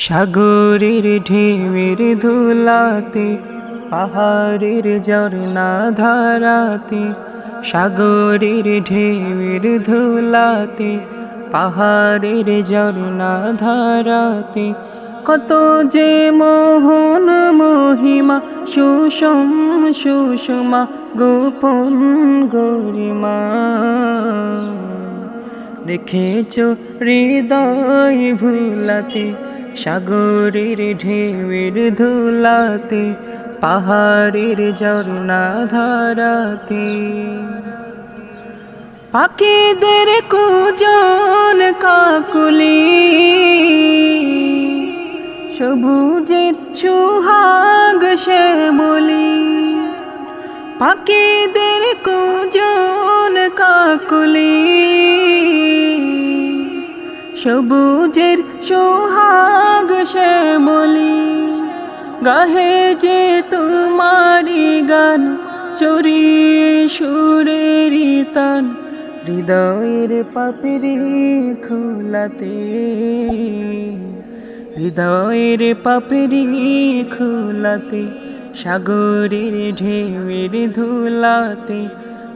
সাগরের ঢেউয়ের ধুলাতে, পাহাড়ের ঝর্ণা ধারাতে, সাগরের ঢেউয়ের ধুলাতে, পাহাড়ের ঝর্ণা ধারাতে, কত যে মোহন মহিমা, সুষম সুষমা, গোপন গরিমা। রেখেছ হৃদয় ভুলাতে সাগরের ঢেউয়ের ধুলাতে, পাহাড়ের ঝর্ণা ধারাতে পাখিদের কুজন কাকুলি, সবুজের সুহাগ সে বলি পাখিদের কুজন কাকুলি সবুজের সোহাগ বলি গাহে যে তোমারি গান চড়িয়ে সুরের তান, হৃদয়ের পাপড়ি খোলাতে। হৃদয়ের পাপড়ি খোলাতে, সাগরের ঢেউয়ের ধুলাতে,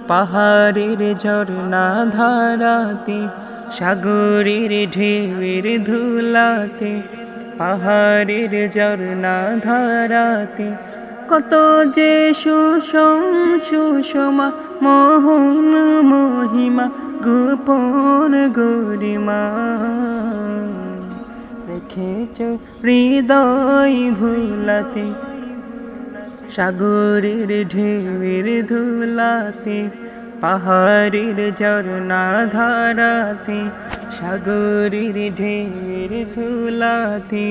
পাহাড়ের ঝর্ণা ধারাতে সাগরের ঢেউয়ের ধুলাতে, পাহাড়ের ঝর্ণা ধারাতে, কত যে সুষম সুষমা মোহন মহিমা, গোপন গরিমা। রেখেছ হৃদয় ভুলাতে, সাগরের ঢেউয়ের ধুলাতে পাহাড়ের ঝরনা ধারাতে সাগরের ঢের ধুলাতে।